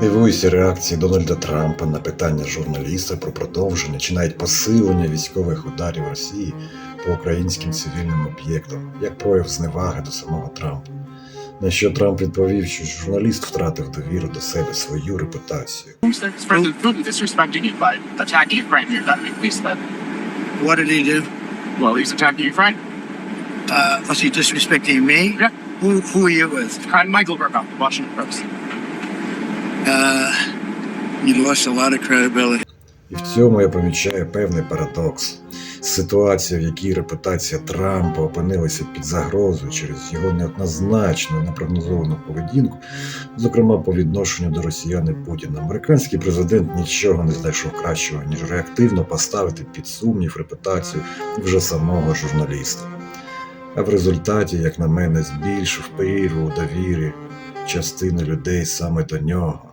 Дивуюся реакції Дональда Трампа на питання журналіста про продовження чи навіть посилення військових ударів Росії по українським цивільним об'єктам, як прояв зневаги до самого Трампа. На що Трамп відповів, що журналіст втратив довіру до себе свою репутацію. What did he do? Well, he's attacking Ukraine. Uh, was he disrespecting me? Yeah. Who, who are you with? I'm Michael Burkoff, Washington Post. Uh, you lost. І в цьому я помічаю певний парадокс. Ситуація, в якій репутація Трампа опинилася під загрозою через його неоднозначну непрогнозовану поведінку, зокрема по відношенню до росіян і Путіна, американський президент нічого не знайшов кращого, ніж реактивно поставити під сумнів репутацію вже самого журналіста. А в результаті, як на мене, збільшив прірву у довірі частини людей саме до нього.